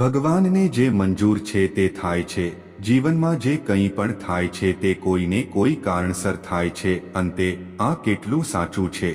ભગવાનને જે મંજૂર છે તે થાય છે, જીવનમાં જે કંઈ પણ થાય છે તે કોઈને કોઈ કારણસર થાય છે, અંતે આ કેટલું સાચું છે?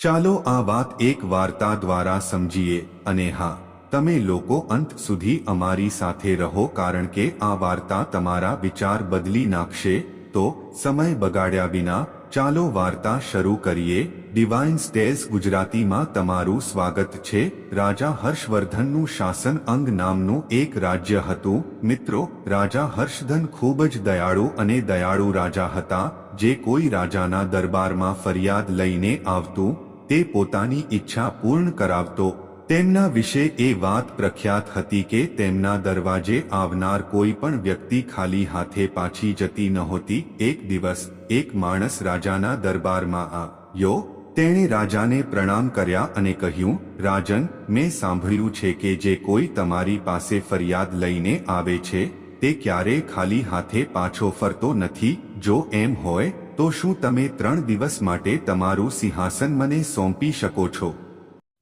ચાલો આ વાત એક વાર્તા દ્વારા સમજીએ અને હા, તમે લોકો અંત સુધી અમારી સાથે રહો કારણ કે આ વાર્તા તમારા વિચાર બદલી નાખશે, તો સમય બગાડ્યા વિના ચાલો વાર્તા શરૂ કરીએ. ડિવાઇન સ્ટેઝ ગુજરાતીમાં તમારું સ્વાગત છે. રાજા હર્ષવર્ધનનું શાસન અંગ નામનું એક રાજ્ય હતું. મિત્રો, રાજા હર્ષધન ખૂબ જ દયાળુ અને દયાળુ રાજા હતા. જે કોઈ રાજાના દરબારમાં ફરિયાદ લઈને આવતું, તે પોતાની ઈચ્છા પૂર્ણ કરાવતો. તેમના વિશે એ વાત પ્રખ્યાત હતી કે તેમના દરવાજે આવનાર કોઈ પણ વ્યક્તિ ખાલી હાથે પાછી જતી નહોતી. એક દિવસ એક માણસ રાજાના દરબારમાં આવ્યો તેણે રાજાને પ્રણામ કર્યા અને કહ્યું, રાજન, મેં સાંભળ્યું છે કે જે કોઈ તમારી પાસે ફરિયાદ લઈને આવે છે, તે ક્યારેય ખાલી હાથે પાછો ફરતો નથી, જો એમ હોય, તો શું તમે ત્રણ દિવસ માટે તમારું સિંહાસન મને સોંપી શકો છો?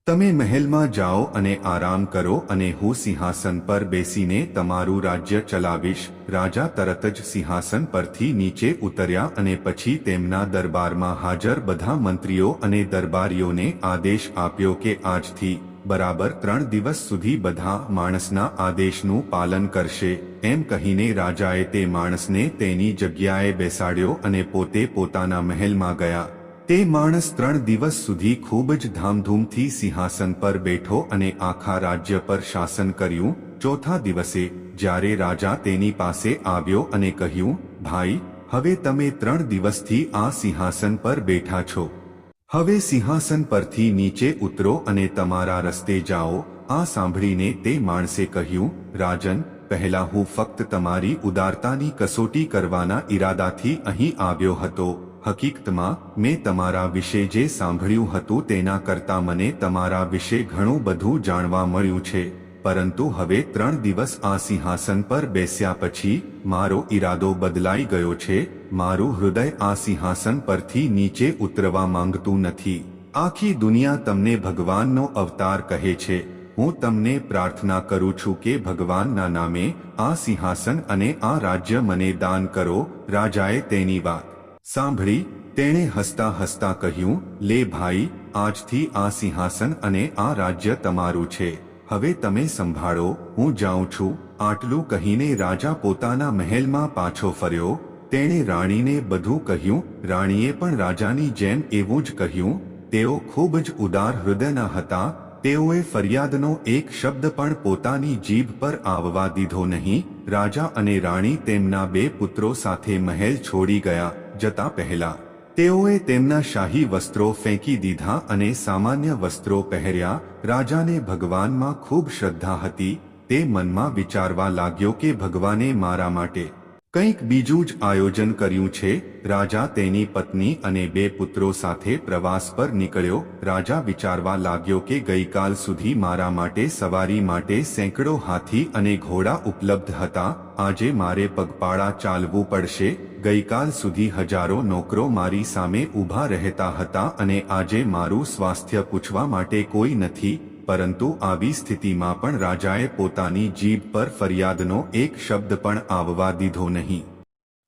તમે મહેલમાં જાઓ અને આરામ કરો અને હું સિંહાસન પર બેસીને તમારું રાજ્ય ચલાવીશ. રાજા તરત જ સિંહાસન પરથી નીચે ઉતર્યા અને પછી તેમના દરબારમાં હાજર બધા મંત્રીઓ અને દરબારીઓને આદેશ આપ્યો કે આજથી, બરાબર ત્રણ દિવસ સુધી બધા માણસના આદેશનું પાલન કરશે. એમ કહીને રાજાએ તે માણસને તેની જગ્યાએ બેસાડ્યો અને પોતે પોતાના મહેલમાં ગયા. તે માણસ ત્રણ દિવસ સુધી ખૂબ જ ધામધૂમથી સિંહાસન પર બેઠો અને આખા રાજ્ય પર શાસન કર્યું. ચોથા દિવસે, જ્યારે રાજા તેની પાસે આવ્યો અને કહ્યું, ભાઈ, હવે તમે ત્રણ દિવસથી આ સિંહાસન પર બેઠા છો. હવે સિંહાસન પરથી નીચે ઉતરો અને તમારા રસ્તે જાઓ. આ સાંભળીને તે માણસે કહ્યું, રાજન, પહેલા હું ફક્ત તમારી ઉદારતાની કસોટી કરવાના ઈરાદાથી અહીં આવ્યો હતો. હકીકતમાં, મેં તમારા વિશે જે સાંભળ્યું હતું તેના કરતાં મને તમારા વિશે ઘણું બધું જાણવા મળ્યું છે. પરંતુ હવે ત્રણ દિવસ આ સિંહાસન પર બેસ્યા પછી, મારો ઈરાદો બદલાઈ ગયો છે. મારું હૃદય આ સિંહાસન પરથી નીચે ઉતરવા માંગતું નથી. આખી દુનિયા તમને ભગવાનનો અવતાર કહે છે. હું તમને પ્રાર્થના કરું છું કે ભગવાનના નામે આ સિંહાસન અને આ રાજ્ય મને દાન કરો, રાજાએ તેની વાત સાંભળી, તેણે હસતા હસતા કહ્યું, લે ભાઈ, આજથી આ સિંહાસન અને આ રાજ્ય તમારું છે. હવે તમે સંભાળો, હું જાઉં છું. આટલું કહીને રાજા પોતાના મહેલમાં પાછો ફર્યો. તેણે રાણીને બધું કહ્યું, રાણીએ પણ રાજાની જેમ એવું જ કહ્યું, તેઓ ખૂબ જ ઉદાર હૃદયના હતા, તેઓએ ફરિયાદનો એક શબ્દ પણ પોતાની જીભ પર આવવા દીધો નહીં. રાજા અને રાણી તેમના બે પુત્રો સાથે મહેલ છોડી ગયા. જતા પહેલા, તેઓએ તેમના શાહી વસ્ત્રો ફેંકી દીધા અને સામાન્ય વસ્ત્રો પહેર્યા. રાજાને ભગવાનમાં ખૂબ શ્રદ્ધા હતી. તે મનમાં વિચારવા લાગ્યો કે ભગવાને મારા માટે કંઈક બીજું જ આયોજન કર્યું છે. રાજા તેની પત્ની અને બે પુત્રો સાથે પ્રવાસ પર નીકળ્યો. રાજા વિચારવા લાગ્યો કે ગઈકાલ સુધી મારા માટે સવારી માટે સેંકડો હાથી અને ઘોડા ઉપલબ્ધ હતા. આજે મારે પગપાળા ચાલવું પડશે. ગઈકાલ સુધી હજારો નોકરો મારી સામે ઊભા રહેતા હતા અને આજે મારું સ્વાસ્થ્ય પૂછવા માટે કોઈ નથી. પરંતુ આવી સ્થિતિમાં પણ રાજાએ પોતાની જીભ પર ફરિયાદનો એક શબ્દ પણ આવવા દીધો નહીં.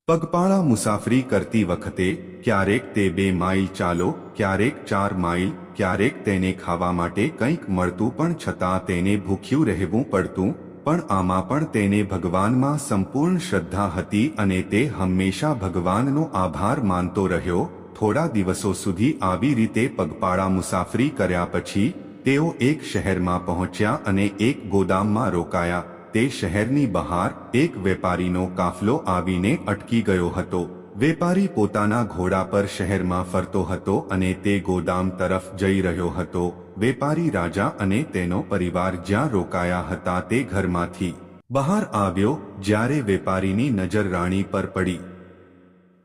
પગપાળા મુસાફરી કરતી વખતે, ક્યારેક તે બે માઇલ ચાલો, ક્યારેક ચાર માઇલ, ક્યારેક તેને ખાવા માટે કંઈક મળતું પણ છતાં તેને ભૂખ્યું રહેવું પડતું, પણ આમાં પણ તેને ભગવાનમાં સંપૂર્ણ શ્રદ્ધા હતી અને તે હંમેશા ભગવાનનો આભાર માનતો રહ્યો. થોડા દિવસો સુધી આવી રીતે પગપાળા મુસાફરી કર્યા પછી તેઓ એક શહેરમાં પહોંચ્યા અને એક ગોદામમાં રોકાયા. તે શહેરની બહાર એક વેપારીનો કાફલો આવીને અટકી ગયો હતો. વેપારી પોતાના ઘોડા પર શહેરમાં ફરતો હતો અને તે ગોદામ તરફ જઈ રહ્યો હતો. વેપારી રાજા અને તેનો પરિવાર જ્યાં રોકાયા હતા તે ઘરમાંથી બહાર આવ્યો, જ્યારે વેપારીની નજર રાણી પર પડી.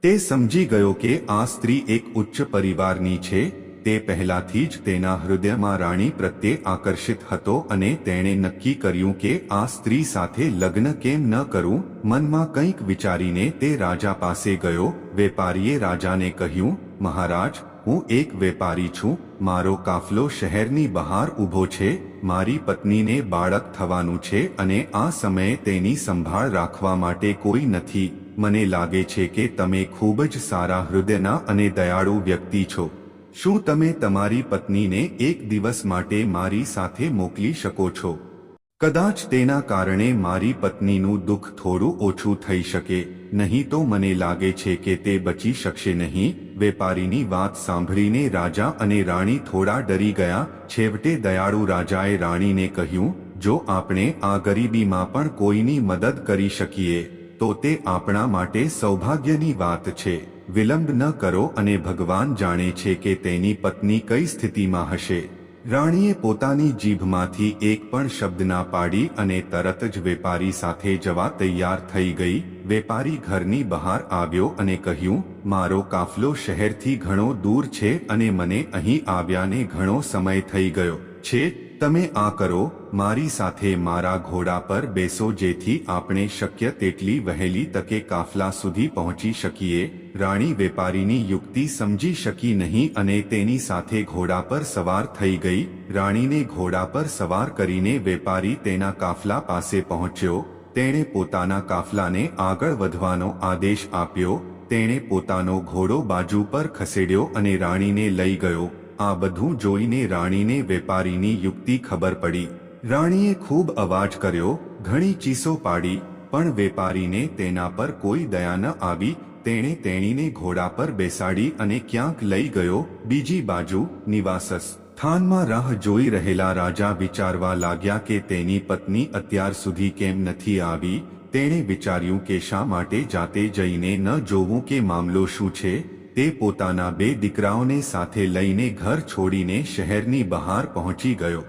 તે સમજી ગયો કે આ સ્ત્રી એક ઉચ્ચ પરિવારની છે તે પહેલાથી જ તેના હૃદયમાં રાણી પ્રત્યે આકર્ષિત હતો અને તેણે નક્કી કર્યું કે આ સ્ત્રી સાથે લગ્ન કેમ ન કરું? મનમાં કંઈક વિચારીને તે રાજા પાસે ગયો. વેપારીએ રાજાને કહ્યું, મહારાજ, હું એક વેપારી છું. મારો કાફલો શહેરની બહાર ઊભો છે. મારી પત્નીને બાળક થવાનું છે અને આ સમયે તેની સંભાળ રાખવા માટે કોઈ નથી. મને લાગે છે કે તમે ખૂબ જ સારા હૃદયના અને દયાળુ વ્યક્તિ છો. શું તમે તમારી પત્નીને એક દિવસ માટે મારી સાથે મોકલી શકો છો? કદાચ તેના કારણે મારી પત્નીનું દુઃખ થોડું ઓછું થઈ શકે, નહીં તો મને લાગે છે કે તે બચી શકશે નહીં. વેપારીની વાત સાંભળીને રાજા અને રાણી થોડા ડરી ગયા. છેવટે દયાળુ રાજાએ રાણીને કહ્યું, જો આપણે આ ગરીબીમાં પણ કોઈની મદદ કરી શકીએ, તો તે આપણા માટે સૌભાગ્યની વાત છે. વિલંબ ન કરો અને ભગવાન જાણે છે કે તેની પત્ની કઈ સ્થિતિમાં હશે. રાણીએ પોતાની જીભમાંથી એક પણ શબ્દ ના પાડી અને તરત જ વેપારી સાથે જવા તૈયાર થઈ ગઈ. વેપારી ઘરની બહાર આવ્યો અને કહ્યું, મારો કાફલો શહેરથી ઘણો દૂર છે અને મને અહીં આવ્યાને ઘણો સમય થઈ ગયો. છે તમે આ કરો, મારી સાથે મારા ઘોડા પર બેસો જેથી આપણે શક્ય તેટલી વહેલી તકે કાફલા સુધી પહોંચી શકીએ, રાણી વેપારીની યુક્તિ સમજી શકી નહીં અને તેની સાથે ઘોડા પર સવાર થઈ ગઈ, રાણીને ઘોડા પર સવાર કરીને વેપારી તેના કાફલા પાસે પહોંચ્યો, તેણે પોતાના કાફલાને આગળ વધવાનો આદેશ આપ્યો, તેણે પોતાનો ઘોડો બાજુ પર ખસેડ્યો અને રાણીને લઈ ગયો. આ બધું જોઈને રાણીને વેપારીની યુક્તિ ખબર પડી. રાણીએ ખૂબ અવાજ કર્યો, ઘણી ચીસો પાડી, પણ વેપારીને તેના પર કોઈ દયા ન આવી, તેણે તેણીને ઘોડા પર બેસાડી અને ક્યાંક લઈ ગયો, બીજી બાજુ, નિવાસસ. થાનમાં રાહ જોઈ રહેલા રાજા વિચારવા લાગ્યા કે તેની પત્ની અત્યાર સુધી કેમ નથી આવી, તેણે વિચાર્યું કે શા માટે જાતે જઈને ન જોવું કે મામલો શું છે? તે પોતાના બે દીકરાઓને સાથે લઈને ઘર છોડીને શહેરની બહાર પહોંચી ગયો.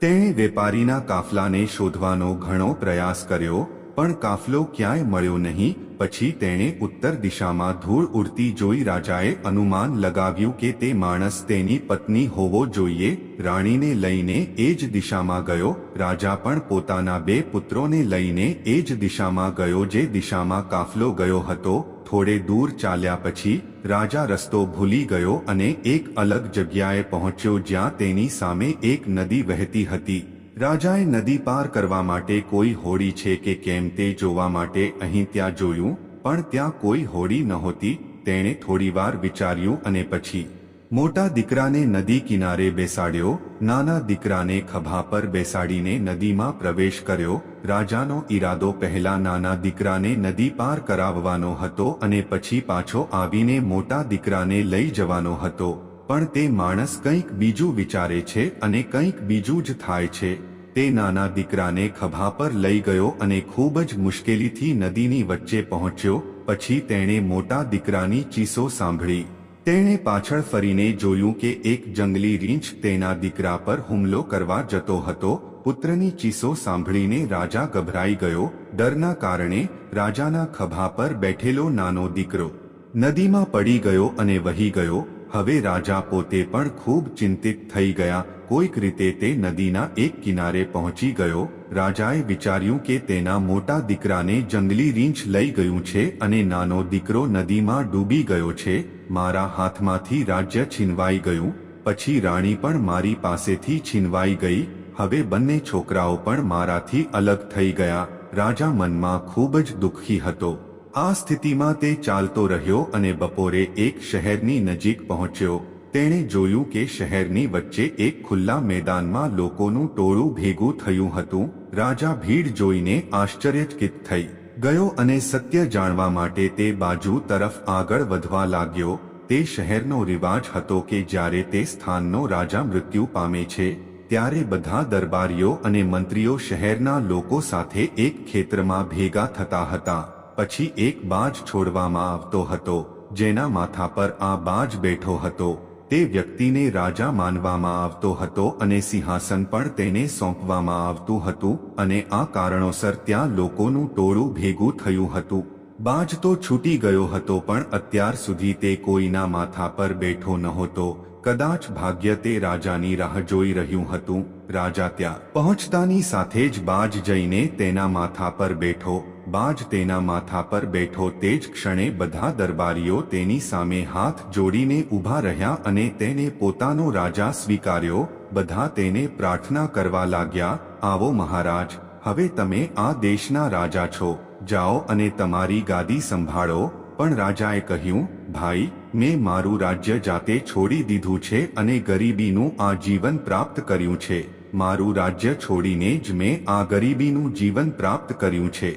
તેણે વેપારીના કાફલાને શોધવાનો ઘણો પ્રયાસ કર્યો પણ કાફલો ક્યાંય મળ્યો નહીં, પછી તેણે ઉત્તર દિશામાં ધૂળ ઉડતી જોઈ રાજાએ અનુમાન લગાવ્યું કે તે માણસ તેની પત્ની હોવો જોઈએ, રાણીને લઈને એ જ દિશામાં ગયો, રાજા પણ પોતાના બે પુત્રોને લઈને એ જ દિશામાં ગયો જે દિશામાં કાફલો ગયો હતો, થોડે દૂર ચાલ્યા પછી, રાજા રસ્તો ભૂલી ગયો અને એક અલગ જગ્યાએ પહોંચ્યો જ્યાં તેની સામે એક નદી વહેતી હતી. રાજાએ નદી પાર કરવા માટે કોઈ હોડી છે કે કેમ તે જોવા માટે અહીં ત્યાં જોયું, પણ ત્યાં કોઈ હોડી નહોતી, તેણે થોડીવાર વિચાર્યું અને પછી મોટા દીકરાને નદી કિનારે બેસાડ્યો, નાના દીકરાને ખભા પર બેસાડીને નદીમાં પ્રવેશ કર્યો, રાજાનો ઈરાદો પહેલા નાના દીકરાને નદી પાર કરાવવાનો હતો અને પછી પાછો આવીને મોટા દીકરાને લઈ જવાનો હતો. પણ તે માણસ કંઈક બીજું વિચારે છે અને કંઈક બીજું જ થાય છે. તે નાના દીકરાને ખભા પર લઈ ગયો અને ખૂબ જ મુશ્કેલીથી નદીની વચ્ચે પહોંચ્યો, પછી તેણે મોટા દીકરાની ચીસો સાંભળી. તેણે પાછળ ફરીને જોયું કે એક જંગલી રીંછ તેના દીકરા પર હુમલો કરવા જતો હતો. પુત્રની ચીસો સાંભળીને રાજા ગભરાઈ ગયો. ડરના કારણે રાજાના ખભા પર બેઠેલો નાનો દીકરો નદીમાં પડી ગયો અને વહી ગયો. હવે રાજા પોતે પણ ખૂબ ચિંતિત થઈ ગયા. કોઈક રીતે તે નદીના એક કિનારે પહોંચી ગયો. રાજાએ વિચાર્યું કે તેના મોટા દીકરાને જંગલી રીંછ લઈ ગયું છે અને નાનો દીકરો નદીમાં ડૂબી ગયો છે. મારા હાથમાંથી રાજ્ય છીનવાઈ ગયું. પછી રાણી પણ મારી પાસેથી છીનવાઈ ગઈ. હવે બંને છોકરાઓ પણ મારાથી અલગ થઈ ગયા. રાજા મનમાં ખૂબ જ દુઃખી હતો. આ સ્થિતિમાં તે ચાલતો રહ્યો અને બપોરે એક શહેરની નજીક પહોંચ્યો. તેણે જોયું કે શહેરની વચ્ચે એક ખુલ્લા મેદાનમાં લોકોનું ટોળું ભેગું થયું હતું. રાજા ભીડ જોઈને આશ્ચર્યચકિત થઈ. ગયો અને સત્ય જાણવા માટે તે બાજુ તરફ આગળ વધવા લાગ્યો. તે શહેરનો રિવાજ હતો કે જ્યારે તે સ્થાનનો રાજા મૃત્યુ પામે છે, ત્યારે બધા દરબારીઓ અને મંત્રીઓ શહેરના લોકો સાથે એક ખેતરમાં ભેગા થતા હતા. પછી એક બાજ છોડવામાં આવતો હતો, જેના માથા પર આ બાજ બેઠો હતો. તે વ્યક્તિને રાજા માનવામાં આવતો હતો અને સિંહાસન પણ તેને સોંપવામાં આવતું હતું અને આ કારણોસર ત્યાં લોકોનું ટોળું ભેગું થયું હતું. બાજ તો છૂટી ગયો હતો પણ અત્યાર સુધી તે કોઈના માથા પર બેઠો નહોતો. કદાચ ભાગ્ય તે રાજાની રાહ જોઈ રહ્યું હતું. રાજા ત્યાં પહોંચતાની સાથે જ બાજ જઈને તેના માથા પર બેઠો. બાજ તેના માથા પર બેઠો તે જ ક્ષણે બધા દરબારીઓ તેની સામે હાથ જોડીને ઊભા રહ્યા અને તેને પોતાનો રાજા સ્વીકાર્યો. બધા તેને પ્રાર્થના કરવા લાગ્યા, આવો મહારાજ, હવે તમે આ દેશના રાજા છો. જાઓ અને તમારી ગાદી સંભાળો. પણ રાજાએ કહ્યું, ભાઈ, મેં મારું રાજ્ય જાતે છોડી દીધું છે અને ગરીબીનું આ જીવન પ્રાપ્ત કર્યું છે. મારું રાજ્ય છોડીને જ મેં આ ગરીબીનું જીવન પ્રાપ્ત કર્યું છે.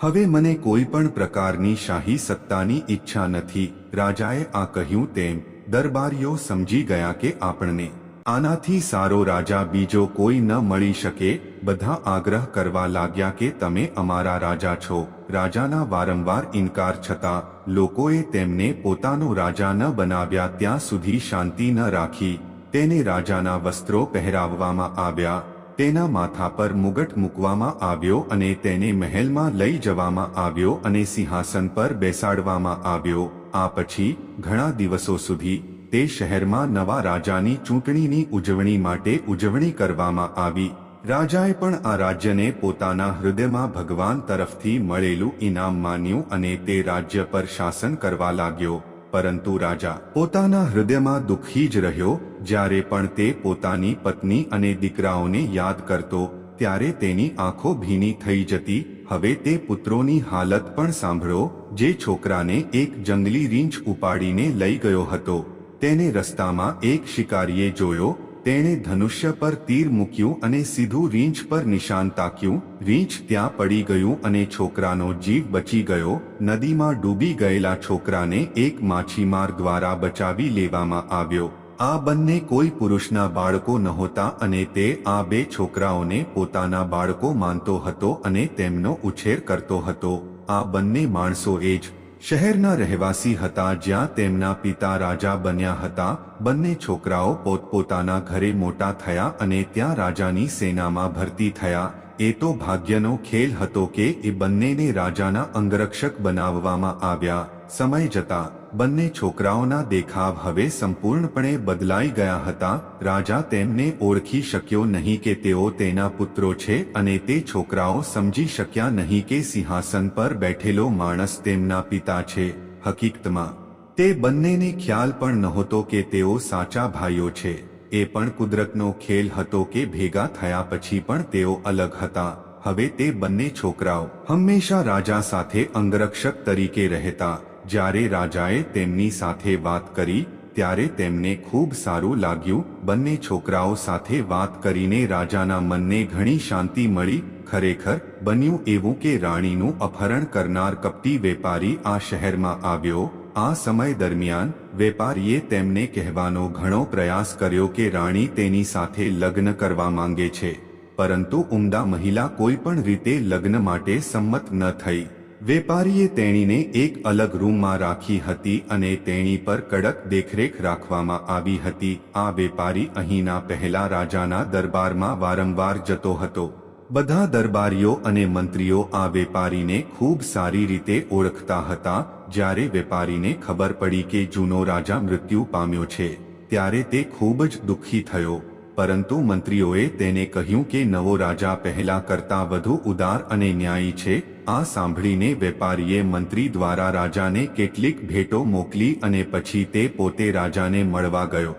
હવે મને કોઈ પણ પ્રકારની શાહી સત્તાની ઈચ્છા નથી. રાજાએ આ કહ્યું તેમ, દરબારીઓ સમજી ગયા કે આપણને આનાથી સારો રાજા બીજો કોઈ ન મળી શકે બધા આગ્રહ કરવા લાગ્યા કે તમે અમારા રાજા છો. રાજાના વારંવાર ઇનકાર છતાં, લોકોએ તેમને પોતાનો રાજા ન બનાવ્યા ત્યાં સુધી શાંતિ ન રાખી. તેને રાજાના વસ્ત્રો પહેરાવવામાં આવ્યા, તેના માથા પર મુગટ મૂકવામાં આવ્યો અને તેને મહેલમાં લઈ જવામાં આવ્યો અને સિંહાસન પર બેસાડવામાં આવ્યો. આ પછી, ઘણા દિવસો સુધી, તે શહેરમાં નવા રાજાની ચૂંટણીની ઉજવણી માટે ઉજવણી કરવામાં આવી. રાજાએ પણ આ રાજ્યને પોતાના હૃદયમાં ભગવાન તરફથી મળેલું ઇનામ માન્યું અને તે રાજ્ય પર શાસન કરવા લાગ્યો. પરંતુ રાજા પોતાના હૃદયમાં દુઃખી જ રહ્યો. જ્યારે પણ તે પોતાની પત્ની અને દીકરાઓને યાદ કરતો, ત્યારે તેની આંખો ભીની થઈ જતી. હવે તે પુત્રોની હાલત પણ સાંભળો, જે છોકરાને એક જંગલી રીંછ ઉપાડીને લઈ ગયો હતો. તેને રસ્તામાં એક શિકારીએ જોયો તેણે ધનુષ્ય પર તીર મૂક્યું અને સીધું રીંછ પર નિશાન તાક્યું. રીંછ ત્યાં પડી ગયું અને છોકરાનો જીવ બચી ગયો. નદીમાં ડૂબી ગયેલા છોકરાને એક માછીમાર દ્વારા બચાવી લેવામાં આવ્યો. આ બંને કોઈ પુરુષના બાળકો નહોતા અને તે આ બે છોકરાઓને પોતાના બાળકો માનતો હતો અને તેમનો ઉછેર કરતો હતો. આ બંને માણસો એ જ શહેરના રહેવાસી હતા જ્યાં તેમના પિતા રાજા બન્યા હતા. બંને છોકરાઓ પોતપોતાના ઘરે મોટા થયા અને ત્યાં રાજાની સેનામાં ભરતી થયા. એ તો ભાગ્યનો ખેલ હતો કે એ બંનેને રાજાના અંગરક્ષક બનાવવામાં આવ્યા. સમય જતા બંને છોકરાઓના દેખાવ હવે સંપૂર્ણપણે બદલાઈ ગયા હતા. રાજા તેમને ઓળખી શક્યો નહીં કે તેઓ તેના પુત્રો છે અને તે છોકરાઓ સમજી શક્યા નહીં કે સિંહાસન પર બેઠેલો માણસ તેમના પિતા છે. હકીકતમાં, તે બંનેને ખ્યાલ પણ નહોતો કે તેઓ સાચા ભાઈઓ છે. એ પણ કુદરતનો ખેલ હતો કે ભેગા થયા પછી પણ તેઓ અલગ હતા. હવે તે બંને છોકરાઓ હંમેશા રાજા સાથે અંગરક્ષક તરીકે રહેતા. જ્યારે રાજાએ તેમની સાથે વાત કરી, ત્યારે તેમને ખૂબ સારું લાગ્યું. બંને છોકરાઓ સાથે વાત કરીને રાજાના મનને ઘણી શાંતિ મળી. ખરેખર, બન્યું એવું કે રાણીનું અપહરણ કરનાર કપટી વેપારી આ શહેરમાં આવ્યો. આ સમય દરમિયાન, વેપારીએ તેમને કહેવાનો ઘણો પ્રયાસ કર્યો કે રાણી તેની સાથે લગ્ન કરવા માંગે છે. પરંતુ ઉમદા મહિલા કોઈ પણ રીતે લગ્ન માટે સંમત ન થઈ. વેપારીએ તેણીને એક અલગ રૂમમાં રાખી હતી અને તેણી પર કડક દેખરેખ રાખવામાં આવી હતી. આ વેપારી અહીંના પહેલા રાજાના દરબારમાં વારંવાર જતો હતો. બધા દરબારીઓ અને મંત્રીઓ આ વેપારીને ખૂબ સારી રીતે ઓળખતા હતા. જ્યારે વેપારીને ખબર પડી કે જૂનો રાજા મૃત્યુ પામ્યો છે, ત્યારે તે ખૂબ જ દુઃખી થયો. પરંતુ મંત્રીઓએ તેને કહ્યું કે નવો રાજા પહેલા કરતા વધુ ઉદાર અને ન્યાયી છે. આ સાંભળીને વેપારીએ મંત્રી દ્વારા રાજાને કેટલીક ભેટો મોકલી અને પછી તે પોતે રાજાને મળવા ગયો.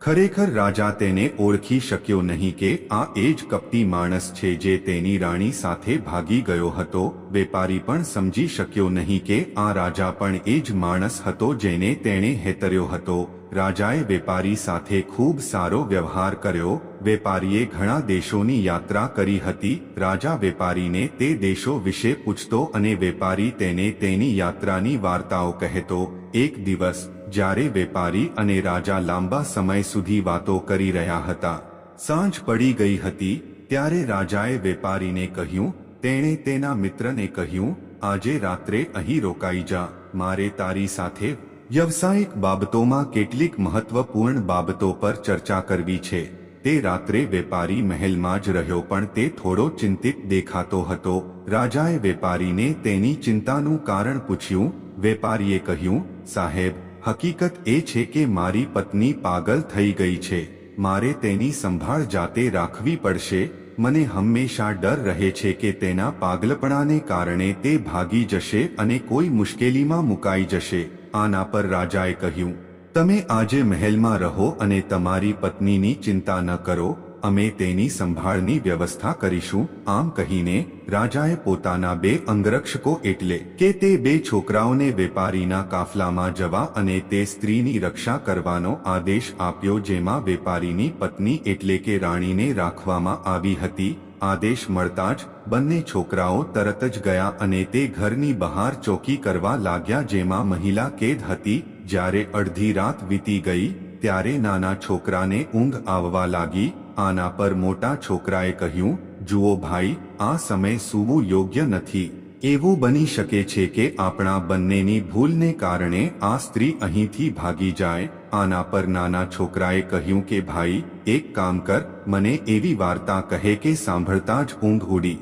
ખરેખર રાજા તેને ઓળખી શક્યો નહીં કે આ એ જ કપટી માણસ છે જે તેની રાણી સાથે ભાગી ગયો હતો. વેપારી પણ સમજી શક્યો નહીં કે આ રાજા પણ એ જ માણસ હતો જેને તેણે હેતર્યો હતો. રાજાએ વેપારી સાથે ખૂબ સારો વ્યવહાર કર્યો. વેપારીએ ઘણા દેશોની યાત્રા કરી હતી. રાજા વેપારીને તે દેશો વિશે પૂછતો અને વેપારી તેને તેની યાત્રાની વાર્તાઓ કહેતો. એક દિવસ, જ્યારે વેપારી અને રાજા લાંબા સમય સુધી વાતો કરી રહ્યા હતા, સાંજ પડી ગઈ હતી, ત્યારે રાજાએ વેપારીને કહ્યું, તેણે તેના મિત્રને કહ્યું, આજે રાત્રે અહીં રોકાઈ જા. મારે તારી સાથે વ્યવસાયિક બાબતોમાં કેટલીક મહત્વપૂર્ણ બાબતો પર ચર્ચા કરવી છે. તે રાત્રે વેપારી મહેલમાં જ રહ્યો પણ તે થોડો ચિંતિત દેખાતો હતો. રાજાએ વેપારીને તેની ચિંતાનું કારણ પૂછ્યું. વેપારીએ કહ્યું, સાહેબ, હકીકત એ છે કે મારી પત્ની પાગલ થઈ ગઈ છે. મારે તેની સંભાળ જાતે રાખવી પડશે. મને હંમેશા ડર રહે છે કે તેના પાગલપણાને કારણે તે ભાગી જશે અને કોઈ મુશ્કેલીમાં મુકાઈ જશે. આના પર રાજાએ કહ્યું, તમે આજે મહેલમાં રહો અને તમારી પત્નીની ચિંતા ન કરો, અમે તેની સંભાળની વ્યવસ્થા કરીશું. આમ કહીને રાજાએ પોતાના બે અંગરક્ષકો એટલે કે તે બે છોકરાઓને વેપારીના કાફલામાં જવા અને તે સ્ત્રીની રક્ષા કરવાનો આદેશ આપ્યો, જેમાં વેપારીની પત્ની એટલે કે રાણીને રાખવામાં આવી હતી. આદેશ મળતા જ બંને છોકરાઓ તરત જ ગયા અને તે ઘરની બહાર ચોકી કરવા લાગ્યા જેમાં મહિલા કેદ હતી જ્યારે અડધી રાત વીતી ગઈ ત્યારે નાના છોકરાને ઊંઘ આવવા લાગી આના પર મોટા છોકરાએ કહ્યું જુઓ ભાઈ આ સમય સૂવું યોગ્ય નથી એવું બની શકે છે કે આપણા બંનેની ભૂલને કારણે આ સ્ત્રી અહીંથી ભાગી જાય આના પર નાના છોકરાએ કહ્યું કે, ભાઈ, એક કામ કર, મને એવી વાર્તા કહે કે સાંભળતા જ ઊંઘ ઉડી.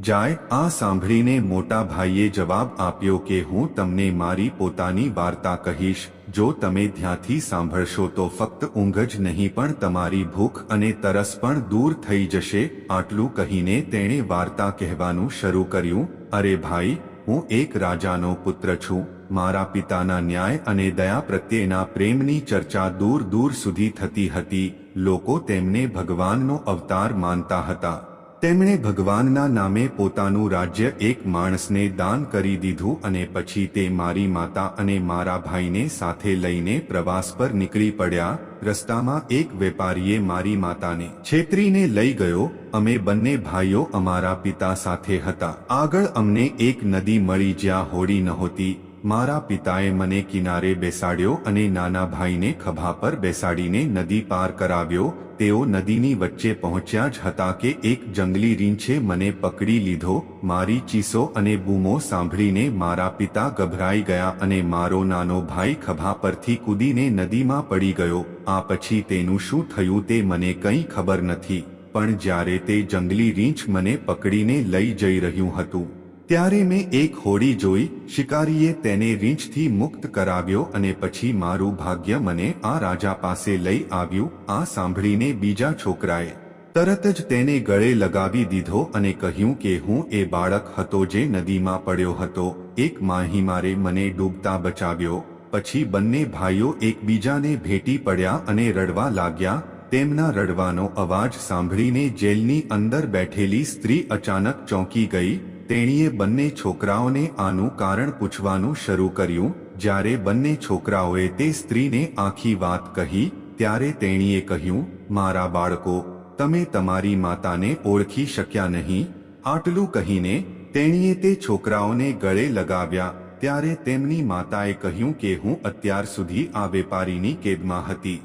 જાય. આ સાંભળીને મોટા ભાઈએ જવાબ આપ્યો કે, હું તમને મારી પોતાની વાર્તા કહીશ. જો તમે ધ્યાંથી સાંભળશો તો ફક્ત ઊંઘ જ નહીં, પણ તમારી ભૂખ અને તરસ પણ દૂર થઈ જશે. આટલું કહીને તેણે વાર્તા કહેવાનું શરૂ કર્યું. અરે ભાઈ, હું એક રાજાનો પુત્ર છું. મારા પિતાના ન્યાય અને દયા પ્રત્યેના પ્રેમની ચર્ચા દૂર દૂર સુધી થતી હતી. લોકો તેમને ભગવાનનો અવતાર માનતા હતા. તેમણે ભગવાનના નામે પોતાનું રાજ્ય એક માણસને દાન કરી દીધું અને પછી તે મારી માતા અને મારા ભાઈને સાથે લઈને પ્રવાસ પર નીકળી પડ્યા. રસ્તામાં એક વેપારીએ મારી માતાને છેતરીને લઈ ગયો. અમે બંને ભાઈઓ અમારા પિતા સાથે હતા. આગળ અમને એક નદી મળી જ્યાં હોડી નહોતી. મારા પિતાએ મને કિનારે બેસાડ્યો અને નાના ભાઈને ખભા પર બેસાડીને નદી પાર કરાવ્યો. તેઓ નદીની વચ્ચે પહોંચ્યા જ હતા કે એક જંગલી રીંછે મને પકડી લીધો. મારી ચીસો અને બૂમો સાંભળીને મારા પિતા ગભરાઈ ગયા અને મારો નાનો ભાઈ ખભા પરથી કૂદીને નદીમાં પડી ગયો. આ પછી તેનું શું થયું તે મને કંઈ ખબર નથી. પણ જ્યારે તે જંગલી રીંછ મને પકડીને લઈ જઈ રહ્યું હતું ત્યારે મેં એક હોડી જોઈ, શિકારીએ તેને રીંછથી મુક્ત કરાવ્યો અને પછી મારું ભાગ્ય મને આ રાજા પાસે લઈ આવ્યું, આ સાંભળીને બીજા છોકરાએ તરત જ તેને ગળે લગાવી દીધો અને કહ્યું કે હું એ બાળક હતો જે નદીમાં પડ્યો હતો, એક માહીમારે મને ડૂબતા બચાવ્યો, પછી બંને ભાઈઓ એકબીજાને ભેટી પડ્યા અને રડવા લાગ્યા, તેમના રડવાનો અવાજ સાંભળીને જેલની અંદર બેઠેલી સ્ત્રી અચાનક ચોંકી ગઈ તેણીએ બંને છોકરાઓને આનું કારણ પૂછવાનું શરૂ કર્યું. જ્યારે બંને છોકરાઓએ તે સ્ત્રીને આખી વાત કહી, ત્યારે તેણીએ કહ્યું, મારા બાળકો, તમે તમારી માતાને ઓળખી શક્યા નહીં. આટલું કહીને તેણીએ તે છોકરાઓને ગળે લગાવ્યા. ત્યારે તેમની માતાએ કહ્યું કે હું અત્યાર સુધી આ વેપારીની કેદમાં હતી.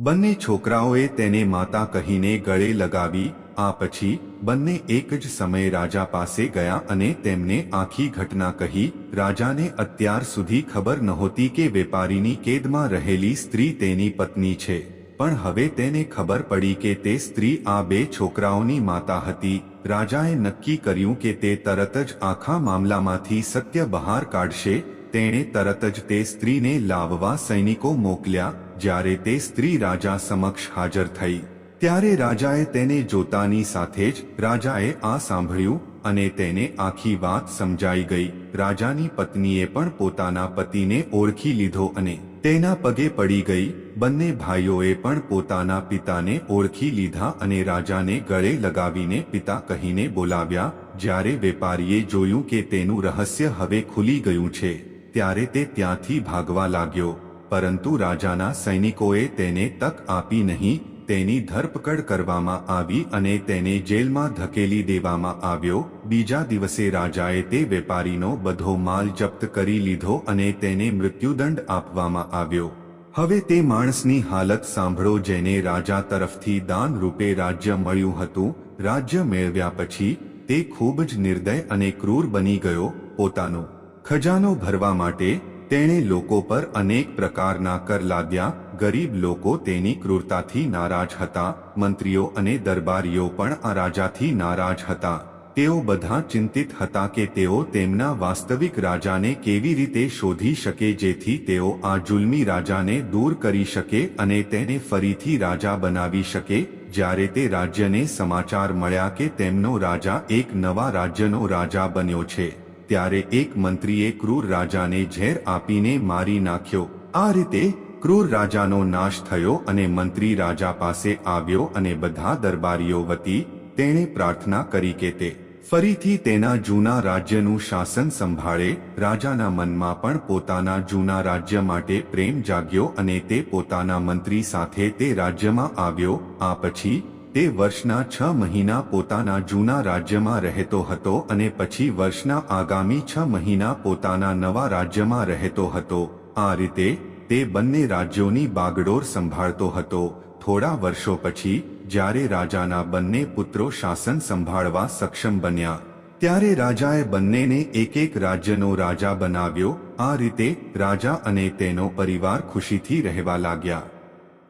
બંને છોકરાઓએ તેને માતા કહીને ગળે લગાવી આ પછી બંને એક જ સમયે રાજા પાસે ગયા અને તેમને આખી ઘટના કહી, રાજાને અત્યાર સુધી ખબર નહોતી કે વેપારીની કેદમાં રહેલી સ્ત્રી તેની પત્ની છે. પણ હવે તેને ખબર પડી કે તે સ્ત્રી આ બે છોકરાઓની માતા હતી. રાજાએ નક્કી કર્યું કે તે તરત જ આખા મામલામાંથી સત્ય બહાર કાઢશે. તેણે તરત જ તે સ્ત્રીને લાવવા સૈનિકો મોકલ્યા, જ્યારે તે સ્ત્રી રાજા સમક્ષ હાજર થઈ. ત્યારે રાજાએ તેને જોતાની સાથે જ રાજાએ આ સાંભળ્યું અને તેને આખી વાત સમજાઈ ગઈ. રાજાની પત્નીએ પણ પોતાના પતિને ઓળખી લીધો અને તેના પગે પડી ગઈ. બંને ભાઈઓએ પણ પોતાના પિતાને ઓળખી લીધા અને રાજાને ગળે લગાવીને પિતા કહીને બોલાવ્યા. જ્યારે વેપારીએ જોયું કે તેનું રહસ્ય હવે ખુલી ગયું છે, ત્યારે તે ત્યાંથી ભાગવા લાગ્યો. પરંતુ રાજાના સૈનિકોએ તેને તક આપી નહીં તેની ધરપકડ કરવામાં આવી અને તેને જેલમાં ધકેલી દેવામાં આવ્યો. બીજા દિવસે રાજાએ તે વેપારીનો બધો માલ જપ્ત કરી લીધો અને તેને મૃત્યુદંડ આપવામાં આવ્યો. હવે તે માણસની હાલત સાંભળો જેને રાજા તરફથી દાન રૂપે રાજ્ય મળ્યું હતું. રાજ્ય મેળવ્યા પછી તે ખૂબ જ નિર્દય અને ક્રૂર બની ગયો પોતાનો. ખજાનો ભરવા માટે તેણે લોકો પર અનેક પ્રકારના કર લાદ્યા. ગરીબ લોકો તેની ક્રૂરતાથી નારાજ હતા. મંત્રીઓ અને દરબારીઓ પણ આ રાજાથી નારાજ હતા. તેઓ બધા ચિંતિત હતા કે તેઓ તેમના વાસ્તવિક રાજાને કેવી રીતે શોધી શકે જેથી તેઓ આ જુલ્મી રાજાને દૂર કરી શકે અને તેને ફરીથી રાજા બનાવી શકે. જ્યારે તે રાજ્યને સમાચાર મળ્યા કે તેમનો રાજા એક નવા રાજ્યનો રાજા બન્યો છે. ત્યારે એક મંત્રીએ ક્રૂર રાજાને ઝેર આપીને મારી નાખ્યો. આ રીતે ક્રૂર રાજાનો નાશ થયો અને મંત્રી રાજા પાસે આવ્યો અને બધા દરબારીઓ વતી તેણે પ્રાર્થના કરી કે તે ફરીથી તેના જૂના રાજ્યનું શાસન સંભાળે, રાજાના મનમાં પણ પોતાના જૂના રાજ્ય માટે પ્રેમ જાગ્યો અને તે પોતાના મંત્રી સાથે તે રાજ્યમાં આવ્યો, આ પછી તે વર્ષના છ મહિના પોતાના જૂના રાજ્યમાં રહેતો હતો અને પછી વર્ષના આગામી છ મહિના પોતાના નવા રાજ્યમાં રહેતો હતો. આ રીતે તે બંને રાજ્યોની બાગડોર સંભાળતો હતો. થોડા વર્ષો પછી, જ્યારે રાજાના બંને પુત્રો શાસન સંભાળવા સક્ષમ બન્યા, ત્યારે રાજાએ બંનેને એક એક રાજ્યનો રાજા બનાવ્યો. આ રીતે રાજા અને તેનો પરિવાર ખુશીથી રહેવા લાગ્યા.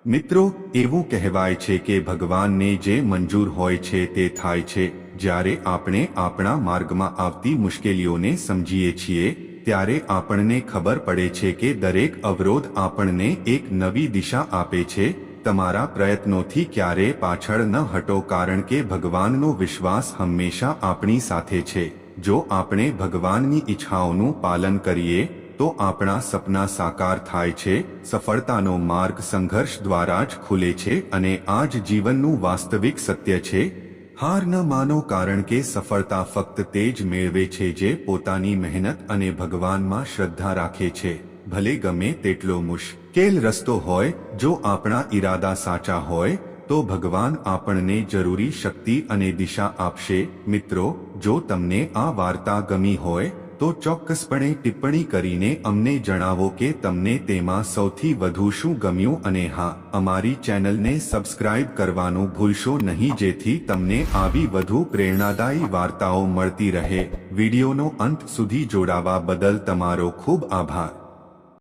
મિત્રો, એવું કહેવાય છે કે ભગવાનને જે મંજૂર હોય છે તે થાય છે. જ્યારે આપણે આપણા માર્ગમાં આવતી મુશ્કેલીઓને સમજીએ છીએ, ત્યારે આપણને ખબર પડે છે કે દરેક અવરોધ આપણને એક નવી દિશા આપે છે. તમારા પ્રયત્નોથી ક્યારે પાછળ ન હટો કારણ કે ભગવાનનો વિશ્વાસ હંમેશા આપણી સાથે છે. જો આપણે ભગવાનની ઈચ્છાઓનું પાલન કરીએ તો આપણા સપના સાકાર થાય છે, સફળતાનો માર્ગ સંઘર્ષ દ્વારા જ ખુલે છે અને આ જ જીવનનું વાસ્તવિક સત્ય છે. હાર ન માનો કારણ કે સફળતા ફક્ત તે જ મેળવે છે જે પોતાની મહેનત અને ભગવાનમાં શ્રદ્ધા રાખે છે. ભલે ગમે તેટલો મુશ્કેલ રસ્તો હોય, જો આપણા ઈરાદા સાચા હોય, તો ભગવાન આપણને જરૂરી શક્તિ અને દિશા આપશે. મિત્રો, જો તમને આ વાર્તા ગમી હોય તો ચોક્કસપણે ટિપ્પણી કરીને અમને જણાવો કે તમને તેમાં સૌથી વધુ શું ગમ્યું અને હા, અમારી ચેનલને સબસ્ક્રાઇબ કરવાનું ભૂલશો નહીં જેથી તમને આવી વધુ પ્રેરણાદાયી વાર્તાઓ મળતી રહે. વિડીયોનો અંત સુધી જોડાવા બદલ તમારો ખૂબ આભાર.